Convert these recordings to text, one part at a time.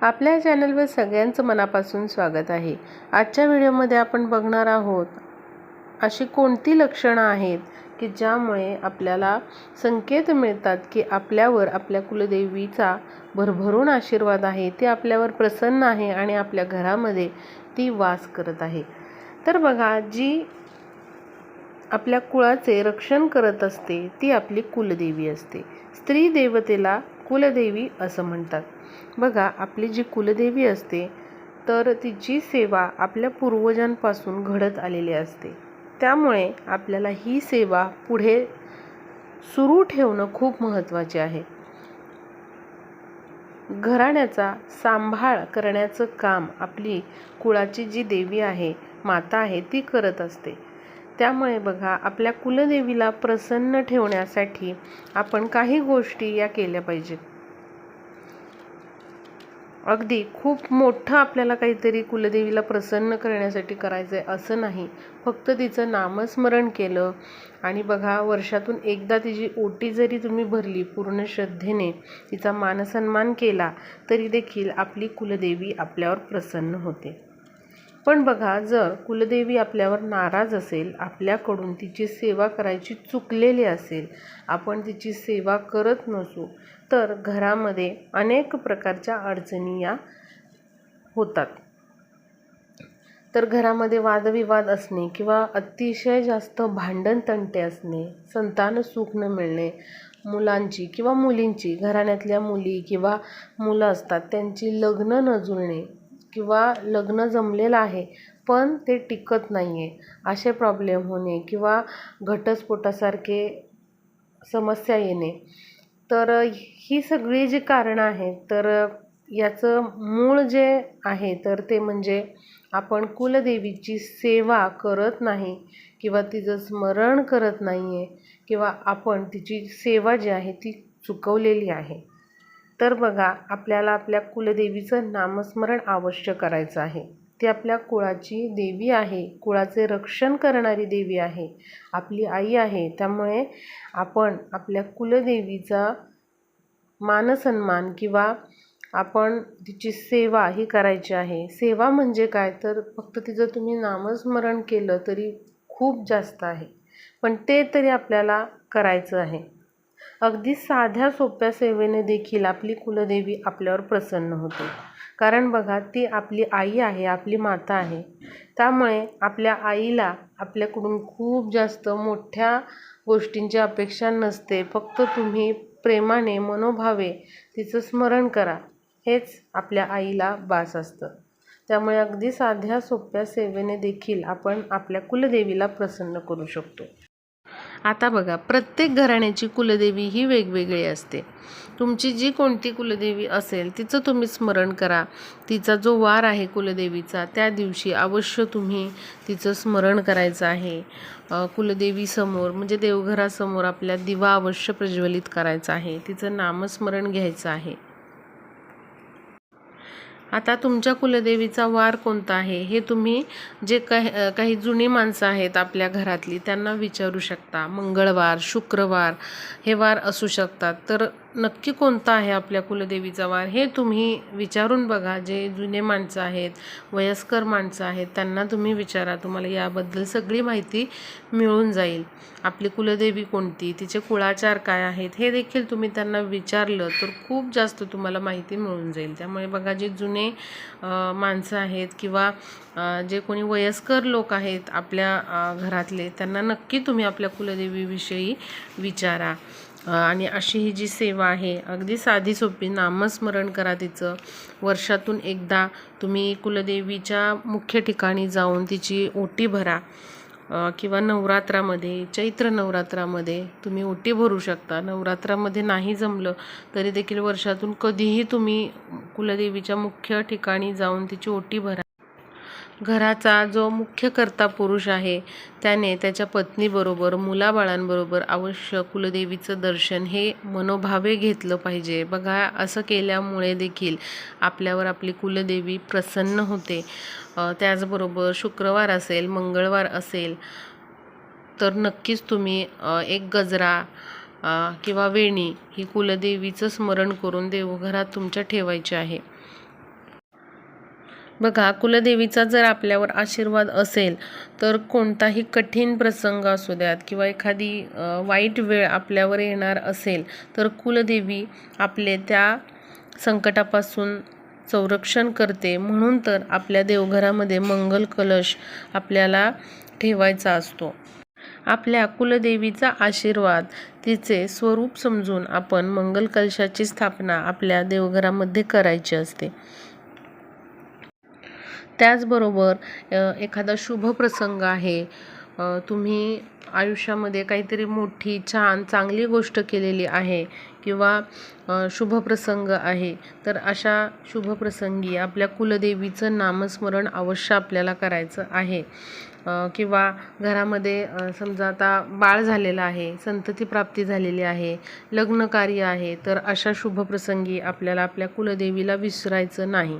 आपल्या चॅनलवर सगळ्यांचं मनापासून स्वागत आहे. आजच्या व्हिडिओमध्ये आपण बघणार आहोत अशी कोणती लक्षणं आहेत की ज्यामुळे आपल्याला संकेत मिळतात की आपल्यावर आपल्या कुलदेवीचा भरभरून आशीर्वाद आहे ती आपल्यावर प्रसन्न आहे आणि आपल्या घरामध्ये ती वास करत आहे. तर बघा जी आपल्या कुळाचे रक्षण करत असते ती आपली कुलदेवी असते. स्त्री देवतेला कुलदेवी असं म्हणतात. बघा आपली जी कुलदेवी असते तर तिची सेवा आपल्या पूर्वजांपासून घडत आलेली असते. त्यामुळे आपल्याला ही सेवा पुढे सुरू ठेवणं खूप महत्त्वाचे आहे. घराण्याचा सांभाळ करण्याचं काम आपली कुळाची जी देवी आहे माता आहे ती करत असते. त्यामुळे बघा आपल्या कुलदेवीला प्रसन्न ठेवण्यासाठी आपण काही गोष्टी या केल्या पाहिजेत. अगदी खूप मोठं आपल्याला काहीतरी कुलदेवीला प्रसन्न करण्यासाठी करायचं आहे असं नाही. फक्त तिचं नामस्मरण केलं. आणि बघा वर्षातून एकदा तिची ओटी जरी तुम्ही भरली पूर्ण श्रद्धेने तिचा मानसन्मान केला तरी देखील आपली कुलदेवी आपल्यावर प्रसन्न होते. पण बघा जर कुलदेवी आपल्यावर नाराज असेल आपल्याकडून तिची सेवा करायची चुकलेली असेल आपण तिची सेवा करत नसू तर घरामध्ये अनेक प्रकारच्या अडचणी या होतात. तर घरामध्ये वादविवाद असणे किंवा अतिशय जास्त भांडण तंटे असणे संतान सुख न मिळणे मुलांची किंवा मुलींची घराण्यातल्या मुली किंवा मुलं असतात त्यांची लग्न न जुळणे किंवा लग्न जमलेलं आहे पण ते टिकत नाही आहे असे प्रॉब्लेम होणे किंवा घटस्फोटासारखे समस्या येणे. तर ही सगळी जी कारणं आहेत तर याचं मूळ जे आहे तर ते म्हणजे आपण कुलदेवीची सेवा करत नाही किंवा तिचं स्मरण करत नाही आहे किंवा आपण तिची सेवा जी आहे ती चुकवलेली आहे. तर बघा आपल्याला आपल्या कुलदेवीचं नामस्मरण अवश्य करायचं आहे. ती आपल्या कुळाची देवी आहे. कुळाचे रक्षण करणारी देवी आहे. आपली आई आहे. त्यामुळे आपण आपल्या कुलदेवीचा मानसन्मान किंवा आपण तिची सेवा ही करायची आहे. सेवा म्हणजे काय? तर फक्त तिचं तुम्ही नामस्मरण केलं तरी खूप जास्त आहे. पण ते तरी आपल्याला करायचं आहे. अगदी साध्या सोप्या सेवेने देखील आपली कुलदेवी आपल्यावर प्रसन्न होते. कारण बघा ती आपली आई आहे आपली माता आहे. त्यामुळे आपल्या आईला आपल्याकडून खूप जास्त मोठ्या गोष्टींची अपेक्षा नसते. फक्त तुम्ही प्रेमाने मनोभावे तिचं स्मरण करा. हेच आपल्या आईला बास असतं. त्यामुळे अगदी साध्या सोप्या सेवेने देखील आपण आपल्या कुलदेवीला प्रसन्न करू शकतो. आता बघा प्रत्येक घराण्याची कुलदेवी ही वेगवेगळी असते. तुमची जी कोणती कुलदेवी असेल तिचं तुम्ही स्मरण करा. तिचा जो वार आहे कुलदेवीचा त्या दिवशी अवश्य तुम्ही तिचं स्मरण करायचं आहे. कुलदेवीसमोर म्हणजे देवघरासमोर आपल्या दिवा अवश्य प्रज्वलित करायचा आहे. तिचं नामस्मरण घ्यायचं आहे. आता तुमच्या कुलदेवीचा वार कोणता आहे? हे तुम्ही जे काही काही जुनी माणसं आहेत आपल्या घरातली त्यांना विचारू शकता. मंगळवार शुक्रवार हे वार असू शकतात. तर नक्की कोणता आहे आपल्या कुलदेवीचा वार हे तुम्ही विचारून बघा. जे जुने माणसं आहेत वयस्कर माणसं आहेत त्यांना तुम्ही विचारा. तुम्हाला याबद्दल सगळी माहिती मिळून जाईल. आपली कुलदेवी कोणती? तिचे कुळाचार काय आहेत? हे देखील तुम्ही त्यांना विचारलं तर खूप जास्त तुम्हाला माहिती मिळून जाईल. त्यामुळे बघा जे जुने माणसं आहेत किंवा जे कोणी वयस्कर लोक आहेत आपल्या घरातले त्यांना नक्की तुम्ही आपल्या कुलदेवीविषयी विचारा. आणि अशी ही जी सेवा आहे अगदी साधी सोपी नामस्मरण करा तिचं. वर्षातून एकदा तुम्ही कुलदेवीच्या मुख्य ठिकाणी जाऊन तिची ओटी भरा. किंवा नवरात्रामध्ये चैत्र नवरात्रामध्ये तुम्ही ओटी भरू शकता. नवरात्रामध्ये नाही जमलं तरी देखील वर्षातून कधीही तुम्ही कुलदेवीच्या मुख्य ठिकाणी जाऊन तिची ओटी भरा. घराचा जो मुख्य कर्ता पुरुष आहे त्याने त्याच्या पत्नीबरोबर मुलाबाळांबरोबर अवश्य कुलदेवीचं दर्शन हे मनोभावे घेतलं पाहिजे. बघा असं केल्यामुळे देखील आपल्यावर आपली कुलदेवी प्रसन्न होते. त्याचबरोबर शुक्रवार असेल मंगळवार असेल तर नक्कीच तुम्ही एक गजरा किंवा वेणी ही कुलदेवीचं स्मरण करून देवघरात तुमच्या ठेवायची आहे. बघा कुलदेवीचा जर आपल्यावर आशीर्वाद असेल तर कोणताही कठीण प्रसंग असू द्यात किंवा एखादी वाईट वेळ आपल्यावर येणार असेल तर कुलदेवी आपले त्या संकटापासून संरक्षण करते. म्हणून तर आपल्या देवघरामध्ये मंगल कलश आपल्याला ठेवायचा असतो. आपल्या कुलदेवीचा आशीर्वाद तिचे स्वरूप समजून आपण मंगल कलशाची स्थापना आपल्या देवघरामध्ये करायची असते. त्याचबरोबर एखादा शुभ प्रसंग आहे तुम्ही आयुष्यामध्ये काहीतरी मोठी छान चांगली गोष्ट केलेली आहे किंवा शुभ प्रसंग आहे तर अशा शुभ प्रसंगी आपल्या कुलदेवीचं नामस्मरण अवश्य आपल्याला करायचं आहे. किंवा घरामध्ये समजा आता बाळ झालेलं आहे संतती प्राप्ती झालेली आहे लग्नकार्य आहे तर अशा शुभ प्रसंगी आपल्याला आपल्या कुलदेवीला विसरायचं नाही.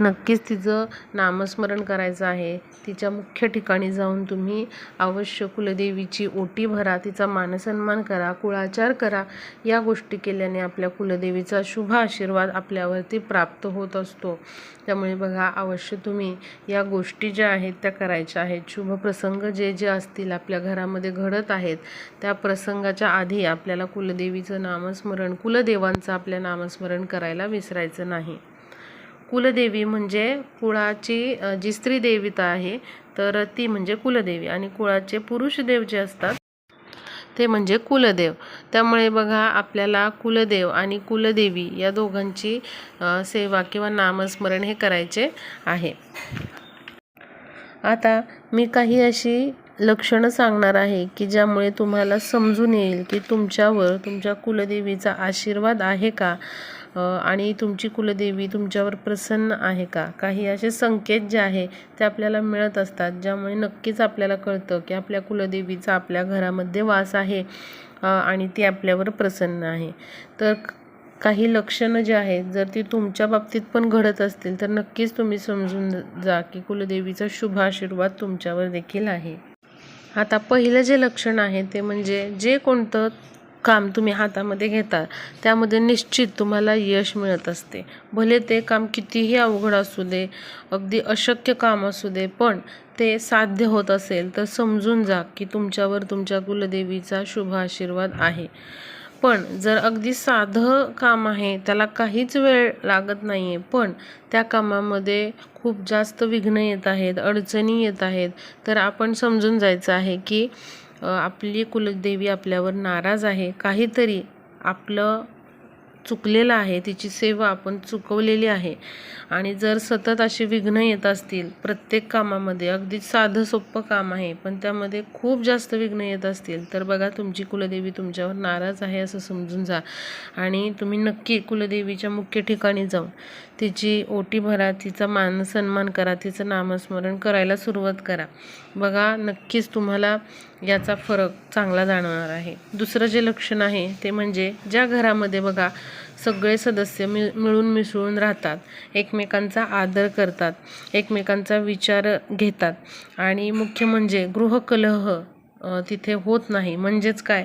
नक्कीच तिचं नामस्मरण करायचं आहे. तिच्या मुख्य ठिकाणी जाऊन तुम्ही अवश्य कुलदेवीची ओटी भरा तिचा मानसन्मान करा कुळाचार करा. या गोष्टी केल्याने आपल्या कुलदेवीचा शुभ आशीर्वाद आपल्यावरती प्राप्त होत असतो. त्यामुळे बघा अवश्य तुम्ही या गोष्टी ज्या आहेत त्या करायच्या आहेत. शुभ प्रसंग जे जे असतील आपल्या घरामध्ये घडत आहेत त्या प्रसंगाच्या आधी आपल्याला कुलदेवीचं नामस्मरण कुलदेवांचं आपल्या नामस्मरण करायला विसरायचं नाही. कुलदेवी म्हणजे कुळाची जी स्त्री देवता आहे तर ती म्हणजे कुलदेवी आणि कुळाचे पुरुष देव जे असतात ते म्हणजे कुलदेव. त्यामुळे बघा आपल्याला कुलदेव आणि कुलदेवी या दोघांची सेवा किंवा नामस्मरण हे करायचे आहे. आता मी काही अशी लक्षणं सांगणार आहे की ज्यामुळे तुम्हाला समजून येईल की तुमच्यावर तुमच्या कुलदेवीचा आशीर्वाद आहे का? आणि तुमची कुलदेवी तुमच्यावर प्रसन्न आहे का? काही असे संकेत जे आहे ते आपल्याला मिळत असतात ज्यामुळे नक्कीच आपल्याला कळतं की आपल्या कुलदेवीचा आपल्या घरामध्ये वास आहे आणि ती आपल्यावर प्रसन्न आहे. तर काही लक्षणं जे आहेत जर ती तुमच्या बाबतीत पण घडत असतील तर नक्कीच तुम्ही समजून जा की कुलदेवीचा शुभ आशीर्वाद तुमच्यावर देखील आहे. आता पहिलं जे लक्षण आहे ते म्हणजे जे कोणतं काम तुम्ही हातामध्ये घेता त्यामध्ये निश्चित तुम्हाला यश मिळत असते. भले ते काम कितीही अवघड असू दे अगदी अशक्य काम असू दे पण ते साध्य होत असेल तर समजून जा की तुमच्यावर तुमच्या कुलदेवीचा शुभ आशीर्वाद आहे. पण जर अगदी साधं काम आहे त्याला काहीच वेळ लागत नाही आहे पण त्या कामामध्ये खूप जास्त विघ्न येत आहेत अडचणी येत आहेत. तर आपण समजून जायचं आहे की आपली कुलदेवी आपल्यावर नाराज आहे. काहीतरी आपलं चुकलेला आहे तिची सेवा आपण चुकवलेली आहे. आणि जर सतत असे विघ्न येत असतील प्रत्येक कामामध्ये अगदी साधं सोपं काम आहे पण त्यामध्ये खूप जास्त विघ्न येत असतील तर बघा तुमची कुलदेवी तुमच्यावर नाराज आहे असं समजून जा. आणि तुम्ही नक्की कुलदेवीच्या मुख्य ठिकाणी जाऊन तिची ओटी भरा तिचा मान सन्मान करा तिचं नामस्मरण करायला सुरुवात करा. बघा नक्कीच तुम्हाला याचा फरक चांगला जाणवणार आहे. दुसरं जे लक्षण आहे ते म्हणजे ज्या घरामध्ये बघा सगळे सदस्य मिळ मिळून मिसळून राहतात एकमेकांचा आदर करतात एकमेकांचा विचार घेतात. आणि मुख्य म्हणजे गृहकलह तिथे होत नाही. म्हणजेच काय?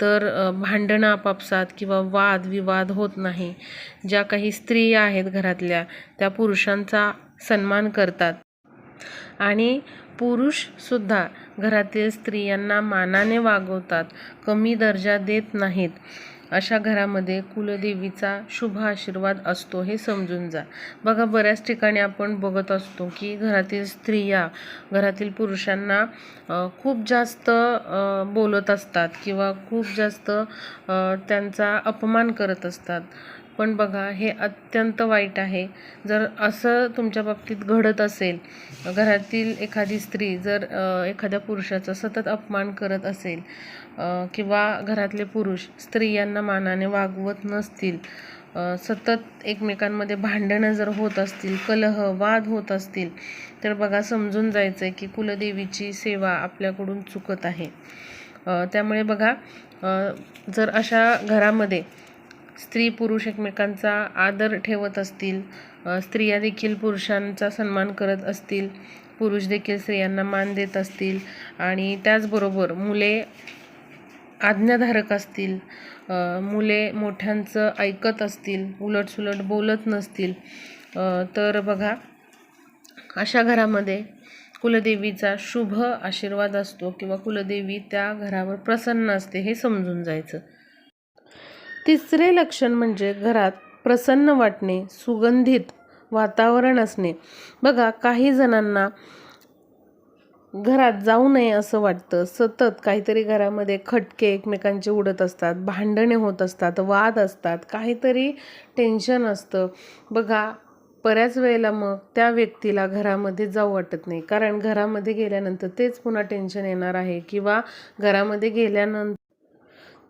तर भांडणं आपापसात किंवा वाद विवाद होत नाही. ज्या काही स्त्रिया आहेत घरातल्या त्या पुरुषांचा सन्मान करतात. आणि पुरुषसुद्धा घरातील स्त्रियांना मानाने वागवतात. कमी दर्जा देत नाहीत. अशा घरामध्ये कुलदेवीचा शुभ आशीर्वाद असतो हे समजून जा. बघा बऱ्याच ठिकाणी आपण बघत असतो की घरातील स्त्रिया घरातील पुरुषांना खूप जास्त बोलत असतात किंवा खूप जास्त त्यांचा अपमान करत असतात. पण बघा हे अत्यंत वाईट आहे. जर असं तुमच्या बाबतीत घडत असेल घरातील एखादी स्त्री जर एखाद्या पुरुषाचा सतत अपमान करत असेल किंवा घरातले पुरुष स्त्रियांना मानाने वागवत नसतील सतत एकमेकांमध्ये भांडणं जर होत असतील कलह वाद होत असतील तर बघा समजून जायचं आहे की कुलदेवीची सेवा आपल्याकडून चुकत आहे. त्यामुळे बघा जर अशा घरामध्ये स्त्री पुरुष एकमेकांचा आदर ठेवत असतील स्त्रिया देखील पुरुषांचा सन्मान करत असतील पुरुष देखील स्त्रियांना मान देत असतील आणि त्याचबरोबर मुले आज्ञाधारक असतील मुले मोठ्यांचं ऐकत असतील उलटसुलट बोलत नसतील तर बघा अशा घरामध्ये कुलदेवीचा शुभ आशीर्वाद असतो किंवा कुलदेवी त्या घरावर प्रसन्न असते हे समजून जायचं. तिसरे लक्षण म्हणजे घरात प्रसन्न वाटणे सुगंधित वातावरण असणे. बघा काही जणांना घरात जाऊ नये असं वाटतं. सतत काहीतरी घरामध्ये खटके एकमेकांचे उडत असतात भांडणे होत असतात वाद असतात काहीतरी टेन्शन असतं. बघा बऱ्याच वेळेला मग त्या व्यक्तीला घरामध्ये जाऊ वाटत नाही. कारण घरामध्ये गेल्यानंतर तेच पुन्हा टेन्शन येणार आहे किंवा घरामध्ये गेल्यानंतर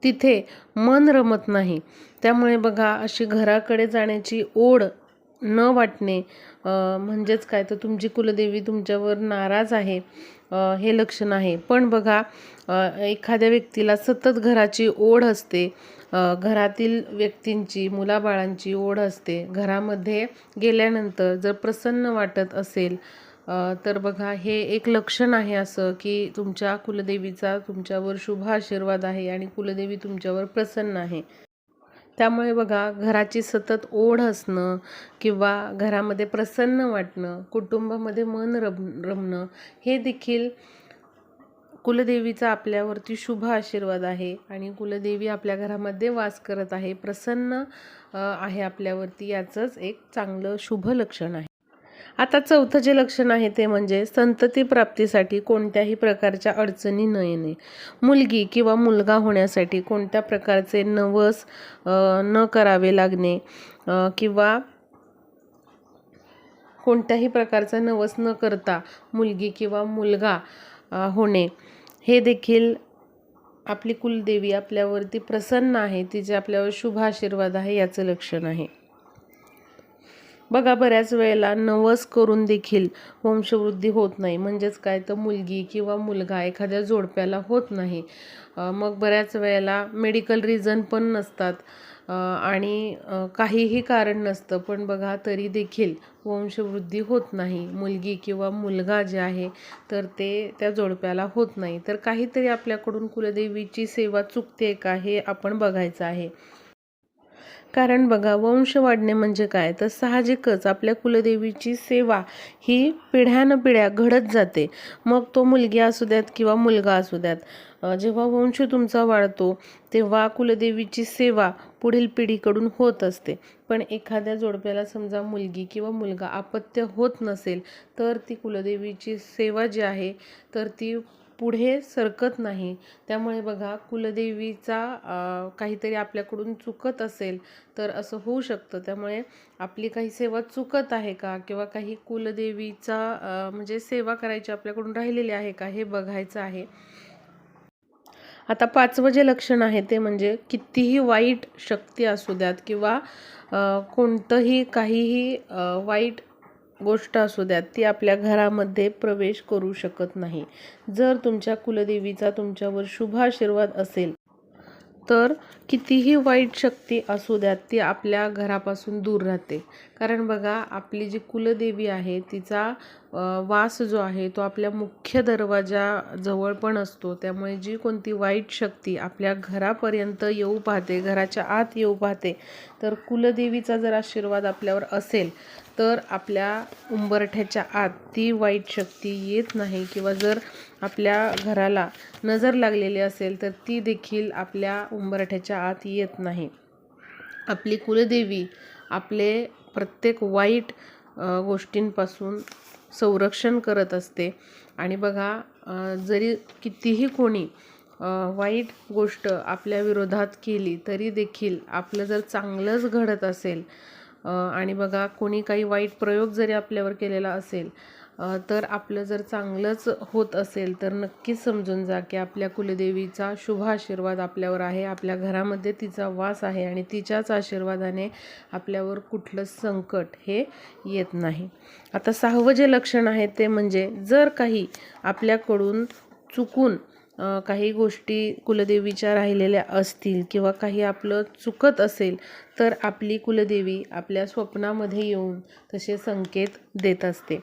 तिथे मन रमत नाही. त्यामुळे बघा अशी घराकडे जाण्याची ओढ न वाटणे म्हणजेच काय? तर तुमची कुलदेवी तुमच्यावर नाराज आहे हे लक्षण आहे. पण बघा एखाद्या व्यक्तीला सतत घराची ओढ असते घरातील व्यक्तींची मुलाबाळांची ओढ असते. घरामध्ये गेल्यानंतर जर प्रसन्न वाटत असेल तर बघा हे एक लक्षण आहे असं की तुमच्या कुलदेवीचा तुमच्यावर शुभ आशीर्वाद आहे आणि कुलदेवी तुमच्यावर प्रसन्न आहे. त्यामुळे बघा घराची सतत ओढ असणं किंवा घरामध्ये प्रसन्न वाटणं कुटुंबामध्ये मन रम रमणं हे देखील कुलदेवीचा आपल्यावरती शुभ आशीर्वाद आहे आणि कुलदेवी आपल्या घरामध्ये वास करत आहे प्रसन्न आहे आपल्यावरती. याचंच एक चांगलं शुभ लक्षण आहे. आता चौथं जे लक्षण आहे ते म्हणजे संतती प्राप्तीसाठी कोणत्याही प्रकारच्या अडचणी न येणे. मुलगी किंवा मुलगा होण्यासाठी कोणत्या प्रकारचे नवस न करावे लागणे किंवा कोणत्याही प्रकारचा नवस न करता मुलगी किंवा मुलगा होणे हे देखील आपली कुलदेवी आपल्यावरती प्रसन्न आहे तिचे आपल्यावर शुभ आशीर्वाद आहे याचं लक्षण आहे. बघा बऱ्याच वेळेला नवस करून देखील वंशवृद्धी होत नाही. म्हणजेच काय? तर मुलगी किंवा मुलगा एखाद्या जोडप्याला होत नाही. मग बऱ्याच वेळेला मेडिकल रिझन पण नसतात. आणि काहीही कारण नसतं. पण बघा तरी देखील वंशवृद्धी होत नाही. मुलगी किंवा मुलगा जे आहे तर ते त्या जोडप्याला होत नाही. तर काहीतरी आपल्याकडून कुलदेवीची सेवा चुकते का हे आपण बघायचं आहे. कारण बघा वंश वाढणे म्हणजे काय? तर साहजिकच आपल्या कुलदेवीची सेवा ही पिढ्यानपिढ्या घडत जाते. मग तो मुलगी असू द्यात किंवा मुलगा असू द्यात जेव्हा वंश तुमचा वाढतो तेव्हा कुलदेवीची सेवा पुढील पिढीकडून होत असते. पण एखाद्या जोडप्याला समजा मुलगी किंवा मुलगा अपत्य होत नसेल तर ती कुलदेवीची सेवा जी आहे तर ती पुढे सरकत नाही. त्यामुळे बघा कुलदेवीचा काहीतरी आपल्याकडून चुकत असेल तर असं होऊ शकतं. त्यामुळे आपली काही सेवा चुकत आहे का? किंवा काही कुलदेवीचा म्हणजे सेवा करायची आपल्याकडून राहिलेली आहे का? हे बघायचं आहे. आता पाचवं जे लक्षण आहे ते म्हणजे कितीही वाईट शक्ती असू द्यात किंवा कोणतंही काहीही वाईट गोष्ट असू द्यात ती आपल्या घरामध्ये प्रवेश करू शकत नाही. जर तुमच्या कुलदेवीचा तुमच्यावर शुभ आशीर्वाद असेल तर कितीही वाईट शक्ती असू द्यात ती आपल्या घरापासून दूर राहते. कारण बघा आपली जी कुलदेवी आहे तिचा वास जो आहे तो आपल्या मुख्य दरवाजाजवळ पण असतो. त्यामुळे जी कोणती वाईट शक्ती आपल्या घरापर्यंत येऊ पाहते घराच्या आत येऊ पाहते तर कुलदेवीचा जर आशीर्वाद आपल्यावर असेल तर आपल्या उंबरठ्याच्या आत ती वाईट शक्ती येत नाही किंवा जर आपल्या घराला नजर लागलेली असेल तर ती देखील आपल्या उंबरठ्याच्या आत येत नाही. आपली कुलदेवी आपले प्रत्येक वाईट गोष्टींपासून संरक्षण करत असते. आणि बघा जरी कितीही कोणी वाईट गोष्ट आपल्या विरोधात केली तरी देखील आपलं जर चांगलंच घडत असेल आणि बघा कोणी काही वाईट प्रयोग जरी आपल्यावर केलेला असेल तर आपलं जर चांगलंच होत असेल तर नक्कीच समजून जा की आपल्या कुलदेवीचा शुभ आशीर्वाद आपल्यावर आहे आपल्या घरामध्ये तिचा वास आहे आणि तिच्याच आशीर्वादाने आपल्यावर कुठलं संकट हे येत नाही. आता सहावं जे लक्षण आहे ते म्हणजे जर काही आपल्याकडून चुकून काही गोष्टी कुलदेवीच्या राहिलेल्या असतील किंवा काही आपलं चुकत असेल तर आपली कुलदेवी आपल्या स्वप्नामध्ये येऊन तसे संकेत देत असते.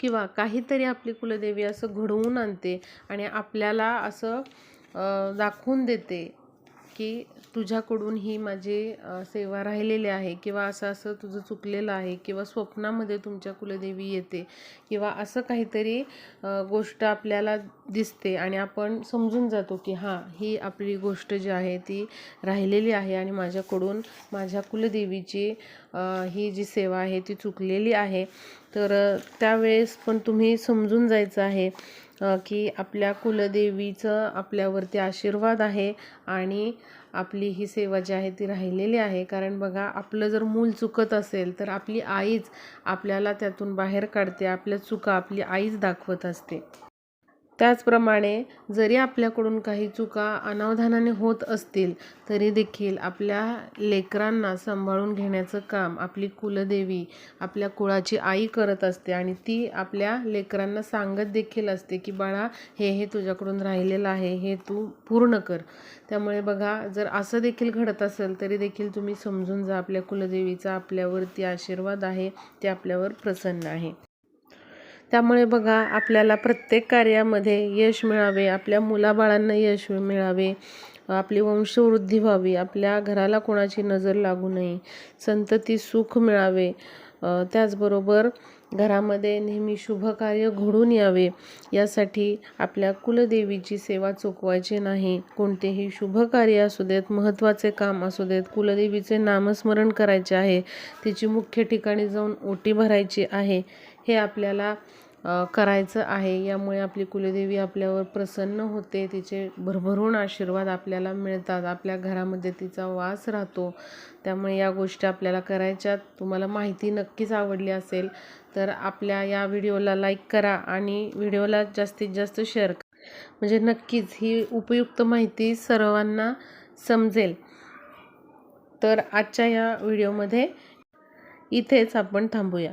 किंवा काहीतरी आपली कुलदेवी असं घडवून आणते आणि आपल्याला असं दाखवून देते. की तुझ्याकडून ही माझी सेवा राहिलेली आहे किंवा असं असं तुझं चुकलेलं आहे किंवा स्वप्नामध्ये तुमच्या कुलदेवी येते किंवा असं काहीतरी गोष्ट आपल्याला दिसते आणि आपण समजून जातो की हां ही आपली गोष्ट जी आहे ती राहिलेली आहे आणि माझ्याकडून माझ्या कुलदेवीची ही जी सेवा आहे ती चुकलेली आहे. तर त्यावेळेस पण तुम्ही समजून जायचं आहे. की आपल्या कुलदेवीचं आपल्यावरती आशीर्वाद आहे आणि आपली ही सेवा जी आहे ती राहिलेली आहे. कारण बघा आपलं जर मूल चुकत असेल तर आपली आईच आपल्याला त्यातून बाहेर काढते आपल्या चुका आपली आईच दाखवत असते. त्याचप्रमाणे जरी आपल्याकडून काही चुका अनावधानाने होत असतील तरी देखील आपल्या लेकरांना सांभाळून घेण्याचं काम आपली कुलदेवी आपल्या कुळाची आई करत असते आणि ती आपल्या लेकरांना सांगत देखील असते की बाळा हे हे तुझ्याकडून राहिलेलं आहे हे तू पूर्ण कर. त्यामुळे बघा जर असं देखील घडत असेल तरी देखील तुम्ही समजून जा आपल्या कुलदेवीचा आपल्यावरती आशीर्वाद आहे ते आपल्यावर प्रसन्न आहे. त्यामुळे बघा आपल्याला प्रत्येक कार्यामध्ये यश मिळावे आपल्या मुलाबाळांना यश मिळावे आपली वंशवृद्धी व्हावी आपल्या घराला कोणाची नजर लागू नये संतती सुख मिळावे. त्याचबरोबर घरामध्ये नेहमी शुभकार्य घडून यावे. यासाठी आपल्या कुलदेवीची सेवा चुकवायची नाही. कोणतेही शुभकार्य असू देत महत्त्वाचे काम असू देत कुलदेवीचे नामस्मरण करायचे आहे तिची मुख्य ठिकाणी जाऊन ओटी भरायची आहे. हे आपल्याला करायचं आहे. यामुळे आपली कुलदेवी आपल्यावर प्रसन्न होते. तिचे भरभरून आशीर्वाद आपल्याला मिळतात. आपल्या घरामध्ये तिचा वास राहतो. त्यामुळे या गोष्टी आपल्याला करायच्यात तुम्हाला माहिती नक्कीच आवडली असेल तर आपल्या या व्हिडिओला लाईक करा आणि व्हिडिओला जास्तीत जास्त शेअर करा. म्हणजे नक्कीच ही उपयुक्त माहिती सर्वांना समजेल. तर आजच्या या व्हिडिओमध्ये इथेच आपण थांबूया.